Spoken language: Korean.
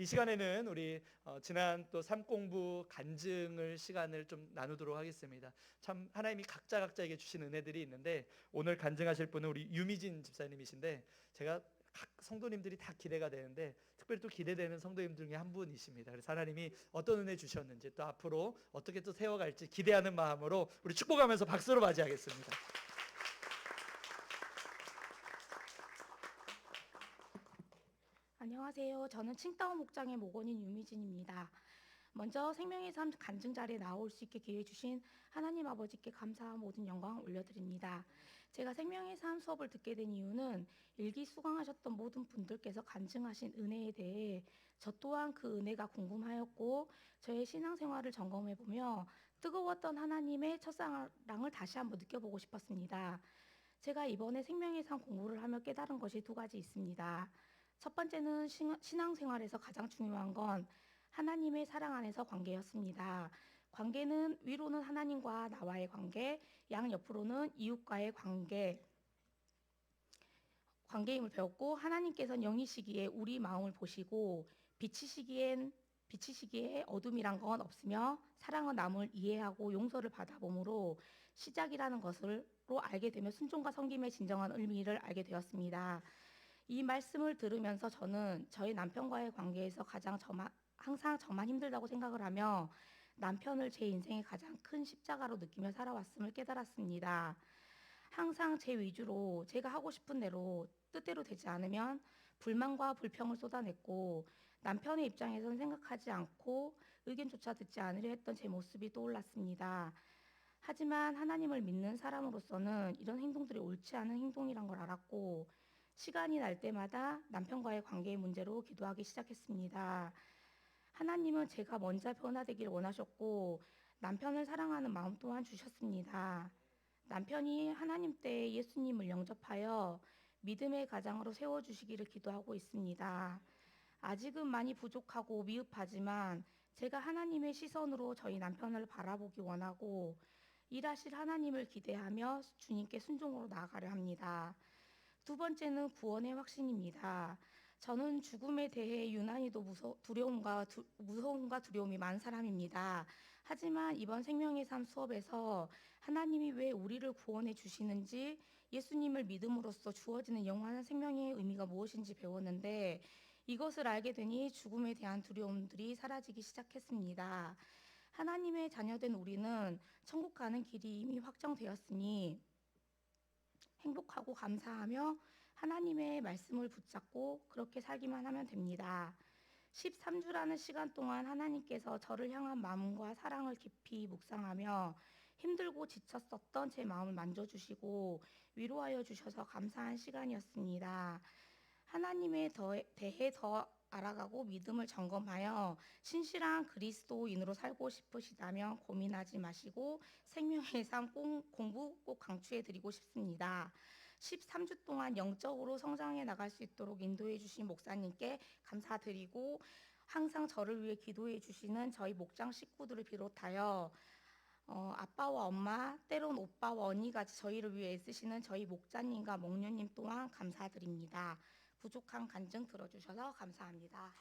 이 시간에는 우리 어, 지난 또 삼공부 간증을 시간을 좀 나누도록 하겠습니다. 참 하나님이 각자 각자에게 주신 은혜들이 있는데 오늘 간증하실 분은 우리 유미진 집사님이신데 제가 각 성도님들이 다 기대가 되는데 특별히 또 기대되는 성도님 중에 한 분이십니다. 그래서 하나님이 어떤 은혜 주셨는지 또 앞으로 어떻게 또 세워갈지 기대하는 마음으로 우리 축복하면서 박수로 맞이하겠습니다. 안녕하세요. 저는 칭다오 목장의 목원인 유미진입니다. 먼저 생명의 삶 간증 자리에 나올 수 있게 기회 주신 하나님 아버지께 감사와 모든 영광 올려드립니다. 제가 생명의 삶 수업을 듣게 된 이유는 일기 수강하셨던 모든 분들께서 간증하신 은혜에 대해 저 또한 그 은혜가 궁금하였고 저의 신앙생활을 점검해 보며 뜨거웠던 하나님의 첫사랑을 다시 한번 느껴보고 싶었습니다. 제가 이번에 생명의 삶 공부를 하며 깨달은 것이 두 가지 있습니다. 첫 번째는 신- 신앙생활에서 가장 중요한 건 하나님의 사랑 안에서 관계였습니다. 관계는 위로는 하나님과 나와의 관계, 양 옆으로는 이웃과의 관계, 관계임을 배웠고 하나님께서는 영이시기에 우리 마음을 보시고 빛이시기엔 빛이시기에 어둠이란 건 없으며 사랑은 남을 이해하고 용서를 받아봄으로 시작이라는 것을로 알게 되며 순종과 섬김의 진정한 의미를 알게 되었습니다. 이 말씀을 들으면서 저는 저희 남편과의 관계에서 가장 저만 항상 저만 힘들다고 생각을 하며 남편을 제 인생의 가장 큰 십자가로 느끼며 살아왔음을 깨달았습니다. 항상 제 위주로 제가 하고 싶은 대로 뜻대로 되지 않으면 불만과 불평을 쏟아냈고 남편의 입장에선 생각하지 않고 의견조차 듣지 않으려 했던 제 모습이 떠올랐습니다. 하지만 하나님을 믿는 사람으로서는 이런 행동들이 옳지 않은 행동이란 걸 알았고 시간이 날 때마다 남편과의 관계의 문제로 기도하기 시작했습니다. 하나님은 제가 먼저 변화되기를 원하셨고 남편을 사랑하는 마음 또한 주셨습니다. 남편이 하나님 때 예수님을 영접하여 믿음의 가장으로 세워주시기를 기도하고 있습니다. 아직은 많이 부족하고 미흡하지만 제가 하나님의 시선으로 저희 남편을 바라보기 원하고 일하실 하나님을 기대하며 주님께 순종으로 나아가려 합니다. 두 번째는 구원의 확신입니다. 저는 죽음에 대해 유난히도 무서, 두려움과 두, 무서움과 두려움이 많은 사람입니다. 하지만 이번 생명의 삶 수업에서 하나님이 왜 우리를 구원해 주시는지 예수님을 믿음으로써 주어지는 영원한 생명의 의미가 무엇인지 배웠는데 이것을 알게 되니 죽음에 대한 두려움들이 사라지기 시작했습니다. 하나님의 자녀된 우리는 천국 가는 길이 이미 확정되었으니 행복하고 감사하며 하나님의 말씀을 붙잡고 그렇게 살기만 하면 됩니다. 13주라는 시간 동안 하나님께서 저를 향한 마음과 사랑을 깊이 묵상하며 힘들고 지쳤었던 제 마음을 만져주시고 위로하여 주셔서 감사한 시간이었습니다. 하나님에 더- 대해 더 알아가고 믿음을 점검하여 신실한 그리스도인으로 살고 싶으시다면 고민하지 마시고 생명의 삶 꼭- 공부 꼭 강추해 드리고 싶습니다. 13주 동안 영적으로 성장해 나갈 수 있도록 인도해 주신 목사님께 감사드리고 항상 저를 위해 기도해 주시는 저희 목장 식구들을 비롯하여 어, 아빠와 엄마, 때론 오빠와 언니같이 저희를 위해 애쓰시는 저희 목자님과 목녀님 또한 감사드립니다. 부족한 간증 들어주셔서 감사합니다.